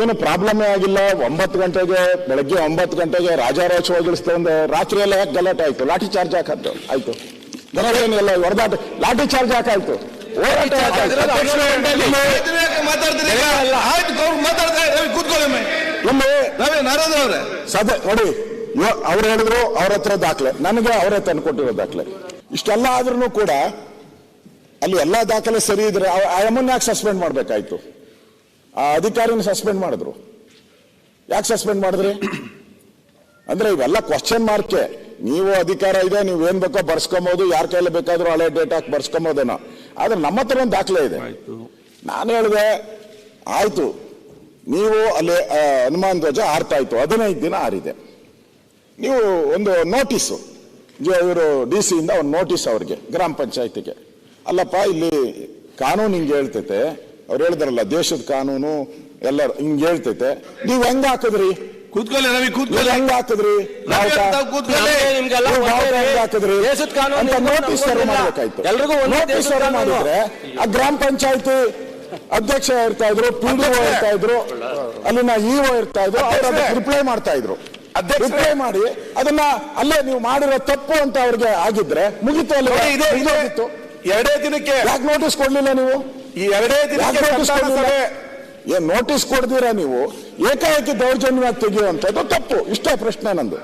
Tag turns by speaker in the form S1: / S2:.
S1: ಏನು ಪ್ರಾಬ್ಲಮೇ ಆಗಿಲ್ಲ. ಒಂಬತ್ತು ಗಂಟೆಗೆ ಬೆಳಗ್ಗೆ ಒಂಬತ್ತು ಗಂಟೆಗೆ ರಾಜಾರೋತ್ಸವಗೊಳಿಸ್ತಾ ಒಂದು ರಾತ್ರಿ ಎಲ್ಲ ಯಾಕೆ ಗಲಾಟೆ ಆಯ್ತು? ಲಾಠಿ ಚಾರ್ಜ್ ಹಾಕದ್ದು ಆಯ್ತು. ಗಲಾಟೆ ಏನಿಲ್ಲ ಹೊಡೆದಾಟ ಲಾಠಿ ಚಾರ್ಜ್ ಹಾಕಾಯ್ತು. ಹೋರಾಟ. ಇಲ್ಲಿ ಸದ ನೋಡಿ ಅವ್ರು ಹೇಳಿದ್ರು ಅವ್ರ ಹತ್ರ ದಾಖಲೆ. ನನಗೆ ಅವರೇ ತಂದು ಕೊಟ್ಟಿರೋ ದಾಖಲೆ. ಇಷ್ಟೆಲ್ಲ ಆದ್ರೂ ಕೂಡ ಅಲ್ಲಿ ಎಲ್ಲಾ ದಾಖಲೆ ಸರಿ ಇದ್ರೆ ಆ ಯಾಕೆ ಸಸ್ಪೆಂಡ್ ಮಾಡ್ಬೇಕಾಯ್ತು. ಆ ಅಧಿಕಾರಿನ ಸಸ್ಪೆಂಡ್ ಮಾಡಿದ್ರು. ಯಾಕೆ ಸಸ್ಪೆಂಡ್ ಮಾಡಿದ್ರಿ? ಅಂದ್ರೆ ಇವೆಲ್ಲ ಕ್ವಶನ್ ಮಾರ್ಕೆ ನೀವು ಅಧಿಕಾರ ಇದೆ ನೀವು ಏನ್ ಬೇಕೋ ಬರ್ಸ್ಕೊಬಹುದು ಯಾರ ಕೈಲಿ ಬೇಕಾದ್ರೂ ಹಳೆ ಡೇಟ್ ಹಾಕಿ ಬರ್ಸ್ಕೊಬೋದೇನೋ. ಆದ್ರೆ ನಮ್ಮ ಹತ್ರ ಒಂದು ದಾಖಲೆ ಇದೆ. ನಾನು ಹೇಳಿದೆ ಆಯ್ತು. ನೀವು ಅಲ್ಲಿ ಹನುಮಾನ್ ಧ್ವಜ ಆರ್ತಾಯ್ತು ಹದಿನೈದು ದಿನ ಆರಿದೆ ನೀವು ಒಂದು ನೋಟಿಸ್ ಇವರು ಡಿ ಸಿಯಿಂದ ಒಂದು ನೋಟಿಸ್ ಅವ್ರಿಗೆ ಗ್ರಾಮ ಪಂಚಾಯತಿಗೆ. ಅಲ್ಲಪ್ಪ ಇಲ್ಲಿ ಕಾನೂನು ಹಿಂಗೆ ಹೇಳ್ತೈತೆ ಅವ್ರು ಹೇಳಿದ್ರಲ್ಲ ದೇಶದ ಕಾನೂನು ಎಲ್ಲ ಹಿಂಗ್ ಹೇಳ್ತೈತೆ. ನೀವ್ ಹೆಂಗ್ ಹಾಕಿದ್ರಿ?
S2: ಕೂತ್ಕೊಳ್ಳಿ ರವಿ ಕೂತ್ಕೊಳ್ಳಿ.
S1: ಹೆಂಗ್ ಹಾಕಿದ್ರಿ? ನೋಟಿಸ್. ಮಾಡಬೇಕಾಯ್ತು ನೋಟಿಸ್ ಮಾಡಿದ್ರೆ ಆ ಗ್ರಾಮ ಪಂಚಾಯತಿ ಅಧ್ಯಕ್ಷ ಇರ್ತಾ ಇದ್ರು ಪಿ ಡಿ ಇರ್ತಾ ಇದ್ರು ಅಲ್ಲಿನ ಇಒ ಇರ್ತಾ ಇದ್ರು ಅವ್ರ ರಿಪ್ಲೈ ಮಾಡ್ತಾ ಇದ್ರು. ರಿಪ್ಲೈ ಮಾಡಿ ಅದನ್ನ ಅಲ್ಲೇ ನೀವು ಮಾಡಿರೋ ತಪ್ಪು ಅಂತ ಅವ್ರಿಗೆ ಆಗಿದ್ರೆ ಮುಗಿತು ಅಲ್ಲಿ.
S2: ಎರಡೇ ದಿನಕ್ಕೆ
S1: ಯಾಕೆ ನೋಟಿಸ್ ಕೊಡ್ಲಿಲ್ಲ ನೀವು?
S2: ಈ ಎರಡೇ ದಿನ
S1: ನೋಟಿಸ್
S2: ಕೊಡ್ತೀರಾ
S1: ಕೊಡ್ಲಿಲ್ಲ?
S2: ಸಭೆ
S1: ಏನ್ ನೋಟಿಸ್ ಕೊಡ್ದಿರಾ ನೀವು? ಏಕಾಏಕಿ ದೌರ್ಜನ್ಯವಾಗಿ ತೆಗೆಯುವಂಥದ್ದು ತಪ್ಪು. ಇಷ್ಟೇ ಪ್ರಶ್ನೆ ನಂದು.